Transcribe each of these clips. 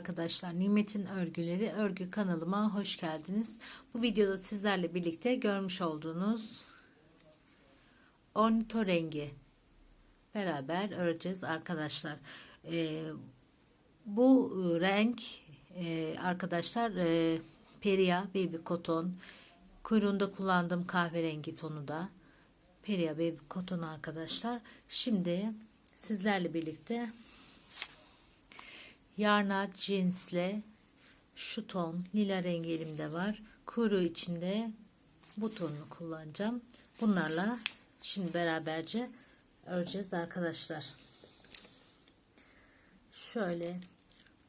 Arkadaşlar. Nimet'in örgüleri örgü kanalıma hoş geldiniz. Bu videoda sizlerle birlikte görmüş olduğunuz ornito rengi beraber öreceğiz arkadaşlar. Ee, bu renk e, arkadaşlar e, Peria Baby Cotton kuyruğunda kullandığım kahverengi tonu da Peria Baby Cotton arkadaşlar. Şimdi sizlerle birlikte Yarnat cinsle şu ton lila rengi elimde var. Kuyruğu içinde bu tonunu kullanacağım. Bunlarla şimdi beraberce öreceğiz arkadaşlar. Şöyle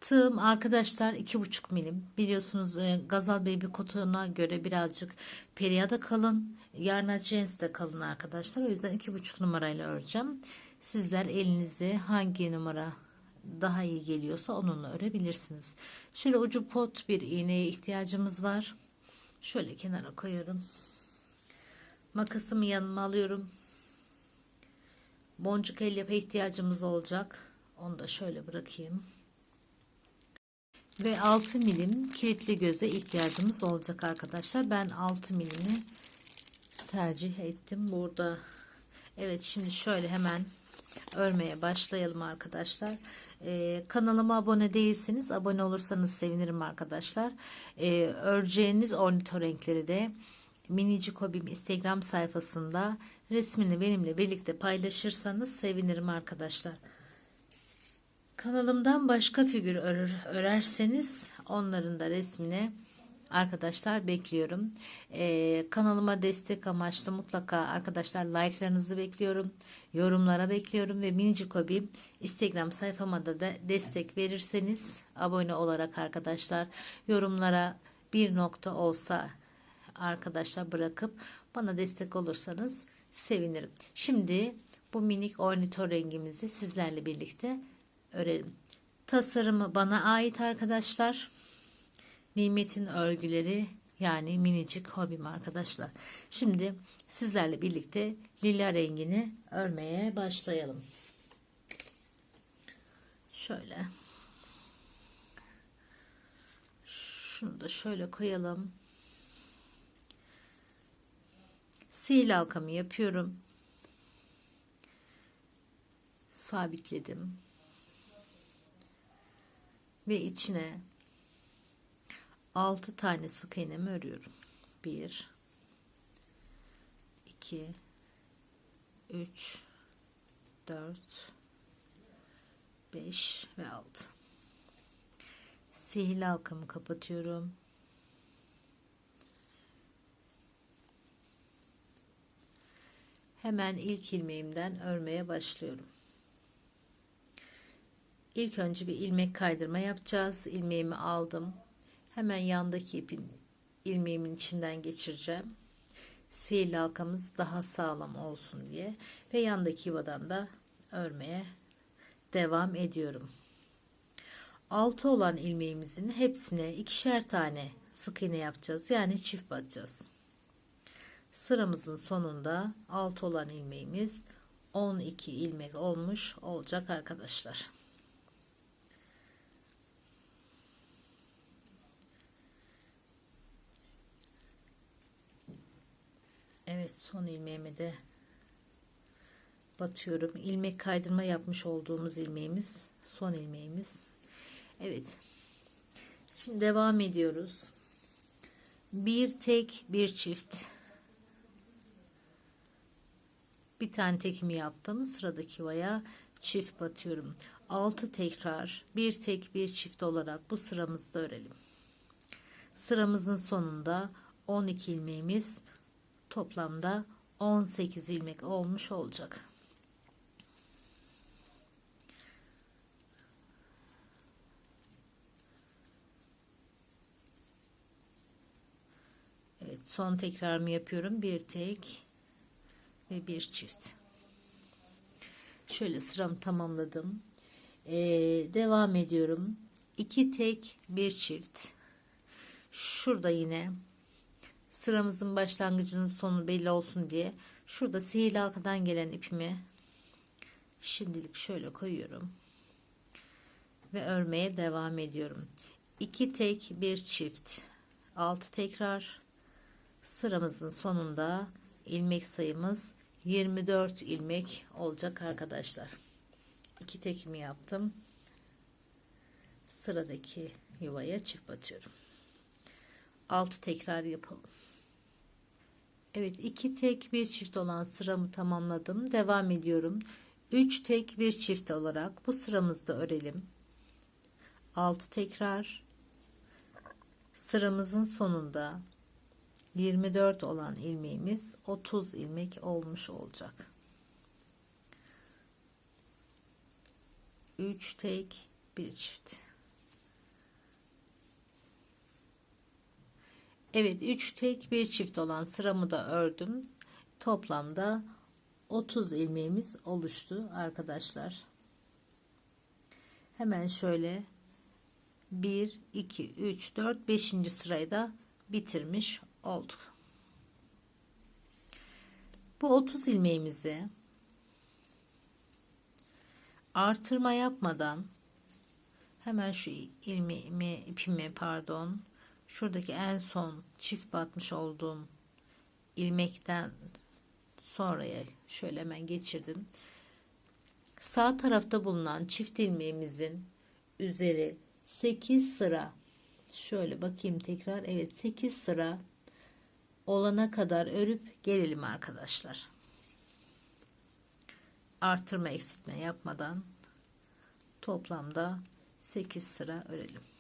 tığım arkadaşlar iki buçuk milim. Biliyorsunuz e, Gazal Baby kotona göre birazcık periyada kalın. Yarnat cins de kalın arkadaşlar. O yüzden iki buçuk numarayla öreceğim. Sizler elinizi hangi numara daha iyi geliyorsa onunla örebilirsiniz. Şöyle ucu pot bir iğneye ihtiyacımız var. Şöyle kenara koyuyorum. Makasımı yanıma alıyorum. Boncuk elyaf'a ihtiyacımız olacak. Onu da şöyle bırakayım. Ve 6 milim kilitli göze ihtiyacımız olacak arkadaşlar. Ben 6 milimi tercih ettim. Burada evet şimdi şöyle hemen örmeye başlayalım arkadaşlar. Ee, kanalıma abone değilseniz abone olursanız sevinirim arkadaşlar. Ee, öreceğiniz ornitorenkleri de Minicik Hobim Instagram sayfasında resmini benimle birlikte paylaşırsanız sevinirim arkadaşlar. Kanalımdan başka figür örür, örerseniz onların da resmine arkadaşlar bekliyorum. Ee, kanalıma destek amaçlı mutlaka arkadaşlar like'larınızı bekliyorum. Yorumlara bekliyorum ve minicik hobi Instagram sayfama da, destek verirseniz abone olarak arkadaşlar yorumlara bir nokta olsa arkadaşlar bırakıp bana destek olursanız sevinirim. Şimdi bu minik ornito rengimizi sizlerle birlikte örelim. Tasarımı bana ait arkadaşlar. Nimetin örgüleri yani minicik hobim arkadaşlar. Şimdi sizlerle birlikte lila rengini örmeye başlayalım. Şöyle. Şunu da şöyle koyalım. Sihir halkamı yapıyorum. Sabitledim. Ve içine 6 tane sık iğnemi örüyorum. 1 2 3 4 5 ve 6 sihirli halkamı kapatıyorum. Hemen ilk ilmeğimden örmeye başlıyorum. İlk önce bir ilmek kaydırma yapacağız. İlmeğimi aldım. Hemen yandaki ipin ilmeğimin içinden geçireceğim. Sihirli halkamız daha sağlam olsun diye ve yandaki yuvadan da örmeye devam ediyorum. Altı olan ilmeğimizin hepsine ikişer tane sık iğne yapacağız. Yani çift batacağız. Sıramızın sonunda altı olan ilmeğimiz 12 ilmek olmuş olacak arkadaşlar. Evet son ilmeğimi de batıyorum. İlmek kaydırma yapmış olduğumuz ilmeğimiz son ilmeğimiz. Evet. Şimdi devam ediyoruz. Bir tek bir çift. Bir tane tekimi yaptım. Sıradaki yuvaya çift batıyorum. 6 tekrar bir tek bir çift olarak bu sıramızda örelim. Sıramızın sonunda 12 ilmeğimiz toplamda 18 ilmek olmuş olacak. Evet son tekrarımı yapıyorum. Bir tek ve bir çift. Şöyle sıramı tamamladım. Ee, devam ediyorum. İki tek bir çift. Şurada yine sıramızın başlangıcının sonu belli olsun diye şurada sihirli halkadan gelen ipimi şimdilik şöyle koyuyorum. ve örmeye devam ediyorum. 2 tek bir çift 6 tekrar sıramızın sonunda ilmek sayımız 24 ilmek olacak arkadaşlar. 2 tekimi yaptım. Sıradaki yuvaya çift batıyorum. 6 tekrar yapalım. Evet iki tek bir çift olan sıramı tamamladım. Devam ediyorum. 3 tek bir çift olarak bu sıramızda örelim. 6 tekrar sıramızın sonunda 24 olan ilmeğimiz 30 ilmek olmuş olacak. 3 tek bir çift. Evet 3 tek bir çift olan sıramı da ördüm. Toplamda 30 ilmeğimiz oluştu arkadaşlar. Hemen şöyle 1 2 3 4 5. sırayı da bitirmiş olduk. Bu 30 ilmeğimizi artırma yapmadan hemen şu ilmeğimi ipimi pardon şuradaki en son çift batmış olduğum ilmekten sonraya şöyle hemen geçirdim. Sağ tarafta bulunan çift ilmeğimizin üzeri 8 sıra şöyle bakayım tekrar evet 8 sıra olana kadar örüp gelelim arkadaşlar. Artırma eksiltme yapmadan toplamda 8 sıra örelim.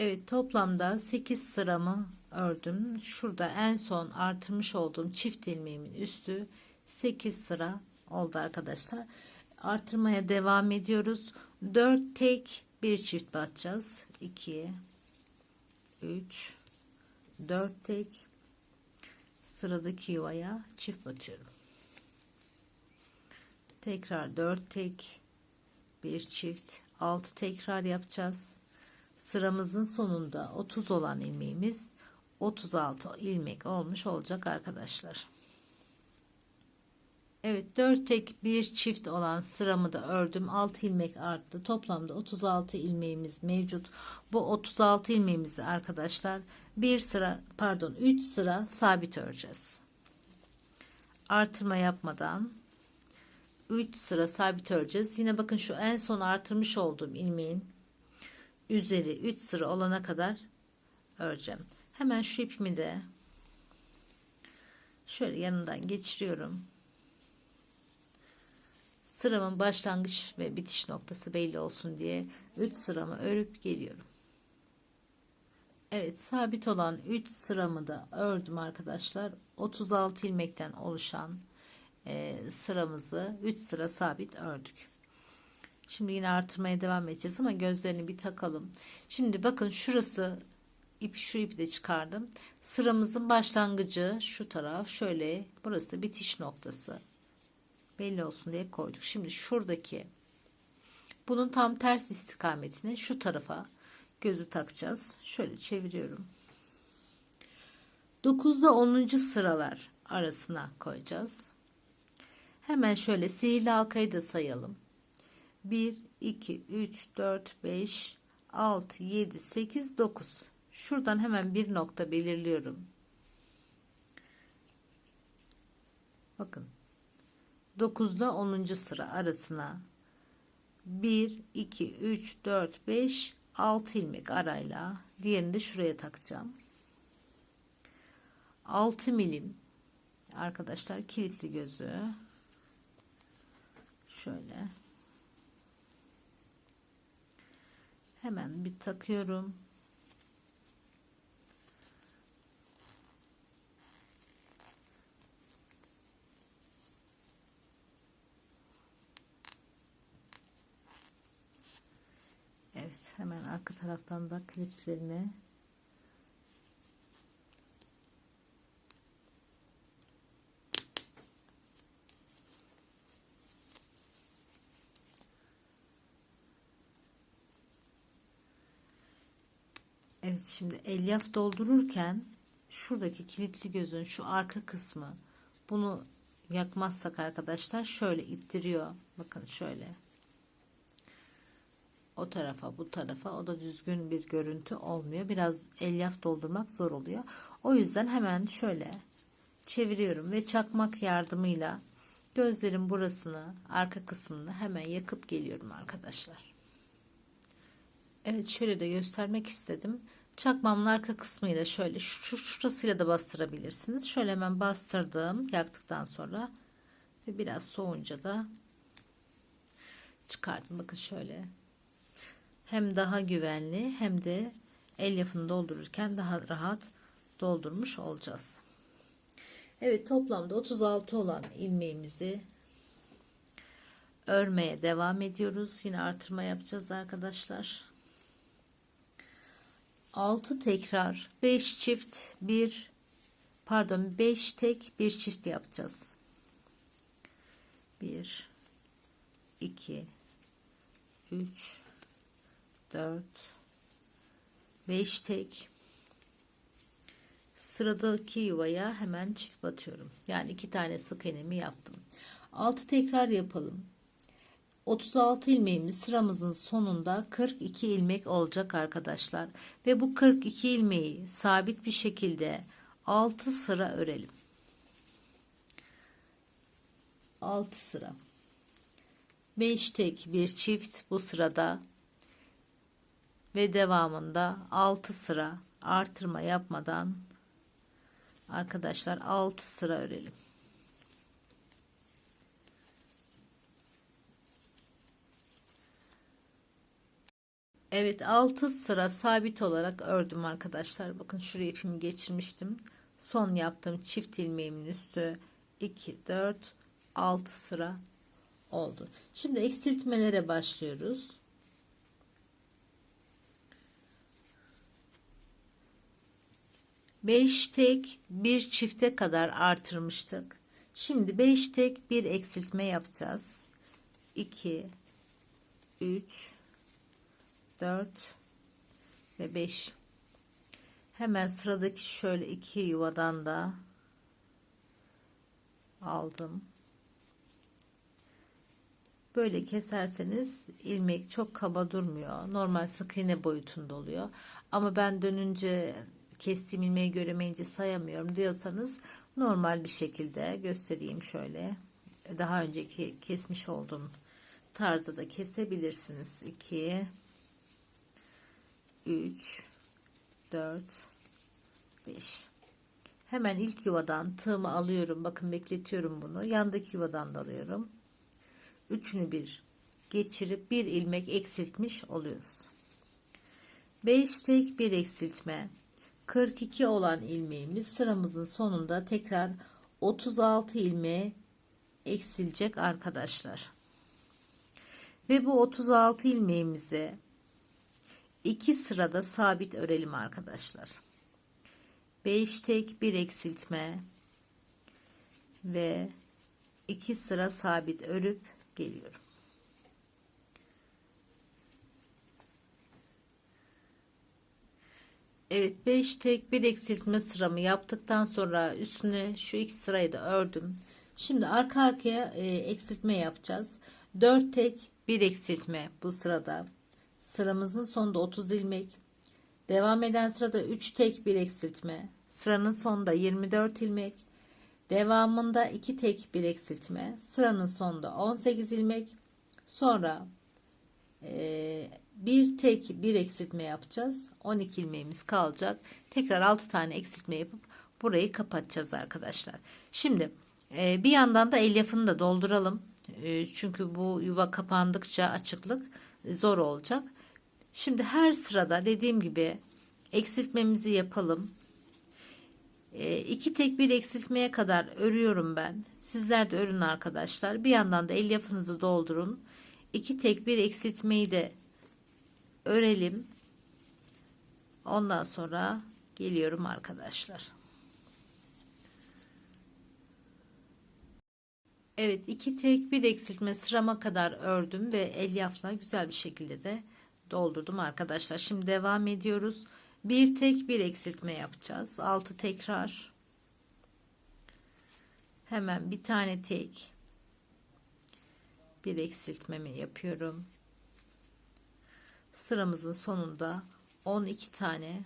Evet toplamda 8 sıramı ördüm. Şurada en son artırmış olduğum çift ilmeğimin üstü 8 sıra oldu arkadaşlar. Artırmaya devam ediyoruz. 4 tek bir çift batacağız. 2 3 4 tek sıradaki yuvaya çift batıyorum. Tekrar 4 tek bir çift 6 tekrar yapacağız sıramızın sonunda 30 olan ilmeğimiz 36 ilmek olmuş olacak arkadaşlar. Evet 4 tek bir çift olan sıramı da ördüm. 6 ilmek arttı. Toplamda 36 ilmeğimiz mevcut. Bu 36 ilmeğimizi arkadaşlar bir sıra pardon 3 sıra sabit öreceğiz. Artırma yapmadan 3 sıra sabit öreceğiz. Yine bakın şu en son artırmış olduğum ilmeğin üzeri 3 sıra olana kadar öreceğim. Hemen şu ipimi de şöyle yanından geçiriyorum. Sıramın başlangıç ve bitiş noktası belli olsun diye 3 sıramı örüp geliyorum. Evet sabit olan 3 sıramı da ördüm arkadaşlar. 36 ilmekten oluşan e, sıramızı 3 sıra sabit ördük. Şimdi yine artırmaya devam edeceğiz ama gözlerini bir takalım. Şimdi bakın şurası ip şu ipi de çıkardım. Sıramızın başlangıcı şu taraf şöyle burası bitiş noktası. Belli olsun diye koyduk. Şimdi şuradaki bunun tam ters istikametine şu tarafa gözü takacağız. Şöyle çeviriyorum. 9'da 10. sıralar arasına koyacağız. Hemen şöyle sihirli halkayı da sayalım. 1, 2, 3, 4, 5, 6, 7, 8, 9. Şuradan hemen bir nokta belirliyorum. Bakın. 9 ile 10. sıra arasına 1, 2, 3, 4, 5, 6 ilmek arayla diğerini de şuraya takacağım. 6 milim arkadaşlar kilitli gözü şöyle hemen bir takıyorum. Evet hemen arka taraftan da klipslerini Evet şimdi elyaf doldururken şuradaki kilitli gözün şu arka kısmı bunu yakmazsak arkadaşlar şöyle ittiriyor. Bakın şöyle. O tarafa bu tarafa o da düzgün bir görüntü olmuyor. Biraz elyaf doldurmak zor oluyor. O yüzden hemen şöyle çeviriyorum ve çakmak yardımıyla gözlerin burasını arka kısmını hemen yakıp geliyorum arkadaşlar. Evet şöyle de göstermek istedim. Çakmamın arka kısmıyla şöyle şu şurasıyla da bastırabilirsiniz. Şöyle hemen bastırdım yaktıktan sonra ve biraz soğunca da çıkardım. Bakın şöyle hem daha güvenli hem de elyafını doldururken daha rahat doldurmuş olacağız. Evet toplamda 36 olan ilmeğimizi örmeye devam ediyoruz. Yine artırma yapacağız arkadaşlar. 6 tekrar 5 çift 1 pardon 5 tek 1 çift yapacağız. 1 2 3 4 5 tek sıradaki yuvaya hemen çift batıyorum. Yani iki tane sık iğnemi yaptım. 6 tekrar yapalım. 36 ilmeğimiz sıramızın sonunda 42 ilmek olacak arkadaşlar. Ve bu 42 ilmeği sabit bir şekilde 6 sıra örelim. 6 sıra. 5 tek bir çift bu sırada ve devamında 6 sıra artırma yapmadan arkadaşlar 6 sıra örelim. Evet 6 sıra sabit olarak ördüm arkadaşlar. Bakın şuraya ipimi geçirmiştim. Son yaptığım çift ilmeğimin üstü 2 4 6 sıra oldu. Şimdi eksiltmelere başlıyoruz. 5 tek bir çifte kadar artırmıştık. Şimdi 5 tek bir eksiltme yapacağız. 2 3 4 ve 5 hemen sıradaki şöyle iki yuvadan da aldım böyle keserseniz ilmek çok kaba durmuyor normal sık iğne boyutunda oluyor ama ben dönünce kestiğim ilmeği göremeyince sayamıyorum diyorsanız normal bir şekilde göstereyim şöyle. Daha önceki kesmiş olduğum tarzda da kesebilirsiniz. 2 3 4 5 Hemen ilk yuvadan tığımı alıyorum. Bakın bekletiyorum bunu. Yandaki yuvadan da alıyorum. Üçünü bir geçirip bir ilmek eksiltmiş oluyoruz. 5 tek bir eksiltme 42 olan ilmeğimiz sıramızın sonunda tekrar 36 ilmeğe eksilecek arkadaşlar. Ve bu 36 ilmeğimizi iki sırada sabit örelim arkadaşlar. 5 tek bir eksiltme ve iki sıra sabit örüp geliyorum. Evet 5 tek bir eksiltme sıramı yaptıktan sonra üstüne şu iki sırayı da ördüm. Şimdi arka arkaya e, eksiltme yapacağız. 4 tek bir eksiltme bu sırada. Sıramızın sonunda 30 ilmek. Devam eden sırada 3 tek bir eksiltme. Sıranın sonunda 24 ilmek. Devamında 2 tek bir eksiltme. Sıranın sonunda 18 ilmek. Sonra e, bir tek bir eksiltme yapacağız. 12 ilmeğimiz kalacak. Tekrar 6 tane eksiltme yapıp burayı kapatacağız arkadaşlar. Şimdi e, bir yandan da elyafını da dolduralım. E, çünkü bu yuva kapandıkça açıklık zor olacak. Şimdi her sırada dediğim gibi eksiltmemizi yapalım. E, iki tek bir eksiltmeye kadar örüyorum ben. Sizler de örün arkadaşlar. Bir yandan da elyafınızı doldurun. İki tek bir eksiltmeyi de örelim. Ondan sonra geliyorum arkadaşlar. Evet iki tek bir eksiltme sırama kadar ördüm ve elyafla güzel bir şekilde de doldurdum arkadaşlar. Şimdi devam ediyoruz. Bir tek bir eksiltme yapacağız. Altı tekrar. Hemen bir tane tek bir eksiltmemi yapıyorum. Sıramızın sonunda 12 tane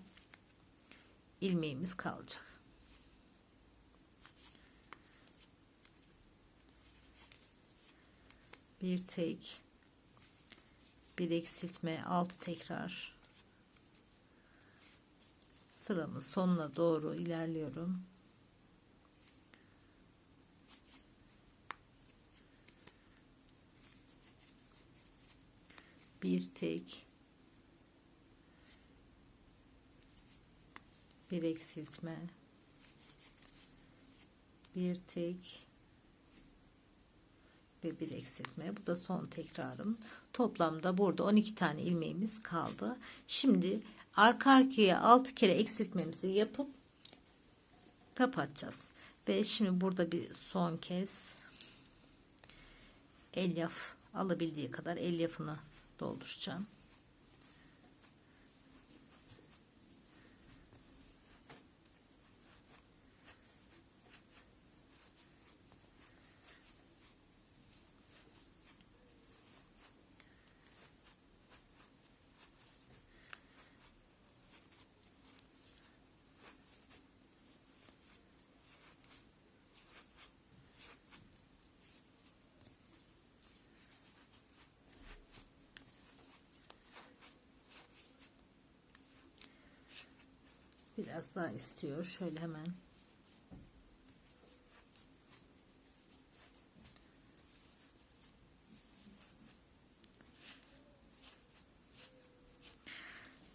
ilmeğimiz kalacak. Bir tek bir eksiltme altı tekrar. Sıramın sonuna doğru ilerliyorum. Bir tek. Bir eksiltme. Bir tek. Ve bir eksiltme. Bu da son tekrarım toplamda burada 12 tane ilmeğimiz kaldı. Şimdi arka arkaya 6 kere eksiltmemizi yapıp kapatacağız. Ve şimdi burada bir son kez elyaf alabildiği kadar elyafını dolduracağım Biraz daha istiyor. Şöyle hemen.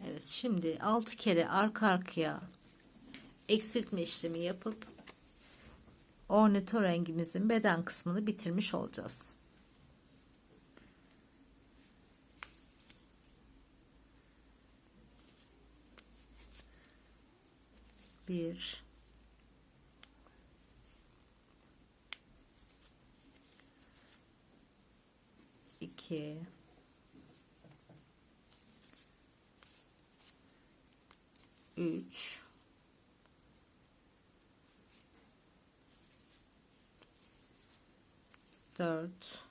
Evet şimdi 6 kere arka arkaya eksiltme işlemi yapıp ornitorengimizin beden kısmını bitirmiş olacağız. Bir iki. Üç. Dört.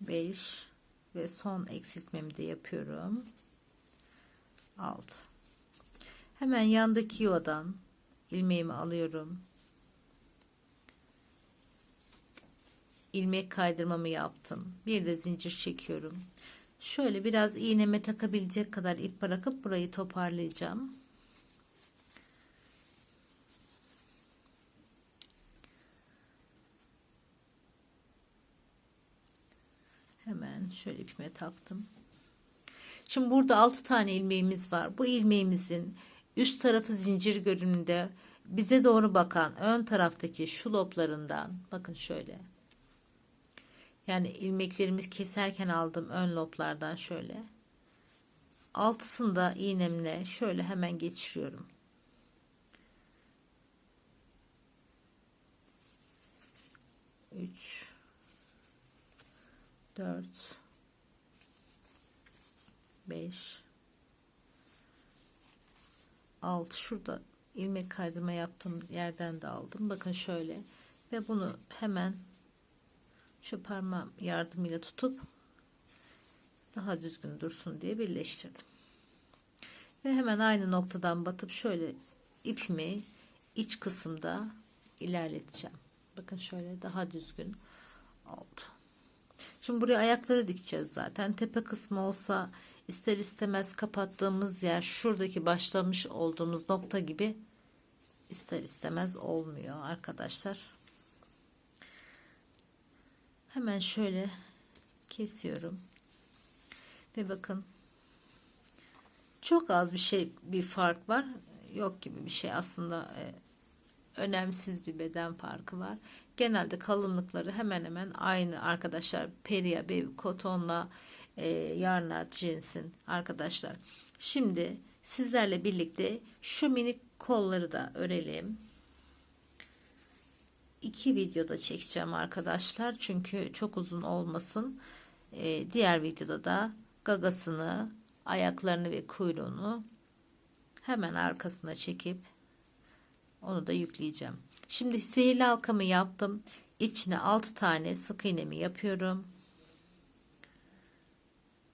Beş ve son eksiltmemi de yapıyorum. 6 hemen yandaki yuvadan ilmeğimi alıyorum. İlmek kaydırmamı yaptım. Bir de zincir çekiyorum. Şöyle biraz iğneme takabilecek kadar ip bırakıp burayı toparlayacağım şöyle ipime taktım Şimdi burada 6 tane ilmeğimiz var. Bu ilmeğimizin üst tarafı zincir görünümde bize doğru bakan ön taraftaki şu loblarından bakın şöyle. Yani ilmeklerimi keserken aldım ön loblardan şöyle. Altısını da iğnemle şöyle hemen geçiriyorum. Üç, dört, 5 6 şurada ilmek kaydırma yaptığım yerden de aldım. Bakın şöyle. Ve bunu hemen şu parmağım yardımıyla tutup daha düzgün dursun diye birleştirdim. Ve hemen aynı noktadan batıp şöyle ipimi iç kısımda ilerleteceğim. Bakın şöyle daha düzgün oldu. Şimdi buraya ayakları dikeceğiz zaten. Tepe kısmı olsa ister istemez kapattığımız yer şuradaki başlamış olduğumuz nokta gibi ister istemez olmuyor arkadaşlar. Hemen şöyle kesiyorum. Ve bakın çok az bir şey bir fark var. Yok gibi bir şey aslında e, önemsiz bir beden farkı var. Genelde kalınlıkları hemen hemen aynı arkadaşlar. Peria, baby, kotonla e, yarnat cinsin arkadaşlar. Şimdi sizlerle birlikte şu minik kolları da örelim. İki videoda çekeceğim arkadaşlar. Çünkü çok uzun olmasın. E, diğer videoda da gagasını, ayaklarını ve kuyruğunu hemen arkasına çekip onu da yükleyeceğim. Şimdi sihirli halkamı yaptım. İçine 6 tane sık iğnemi yapıyorum.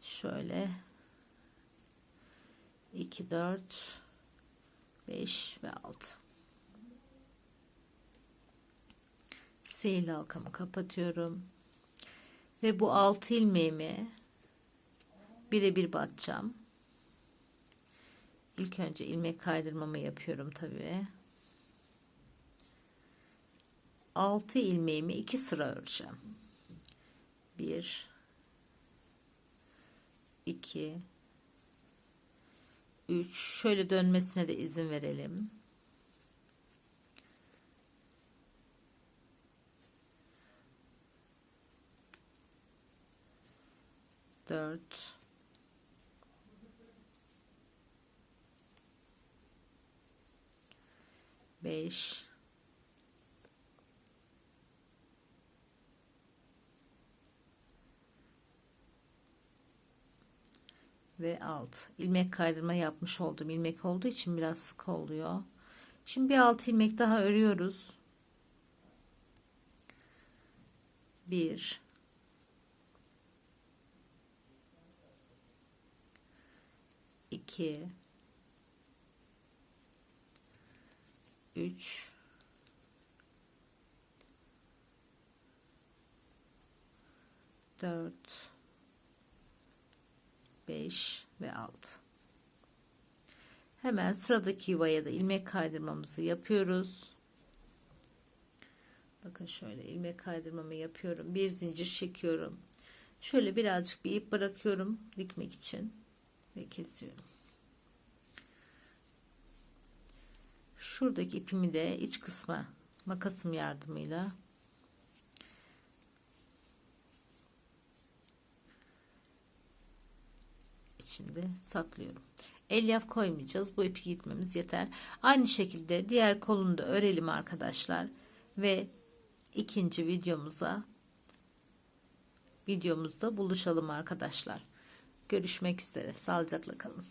Şöyle. 2 4 5 ve 6 sihirli halkamı kapatıyorum. Ve bu 6 ilmeğimi birebir batacağım. İlk önce ilmek kaydırmamı yapıyorum tabii. 6 ilmeğimi 2 sıra öreceğim. 1 2 3 şöyle dönmesine de izin verelim. Dört. Beş. Ve alt. İlmek kaydırma yapmış oldum. İlmek olduğu için biraz sık oluyor. Şimdi bir alt ilmek daha örüyoruz. Bir. İki. Üç. Dört 5 ve 6 hemen sıradaki yuvaya da ilmek kaydırmamızı yapıyoruz. Bakın şöyle ilmek kaydırmamı yapıyorum. Bir zincir çekiyorum. Şöyle birazcık bir ip bırakıyorum dikmek için ve kesiyorum. Şuradaki ipimi de iç kısma makasım yardımıyla içinde saklıyorum. Elyaf koymayacağız. Bu ipi gitmemiz yeter. Aynı şekilde diğer kolunu da örelim arkadaşlar. Ve ikinci videomuza videomuzda buluşalım arkadaşlar. Görüşmek üzere. Sağlıcakla kalın.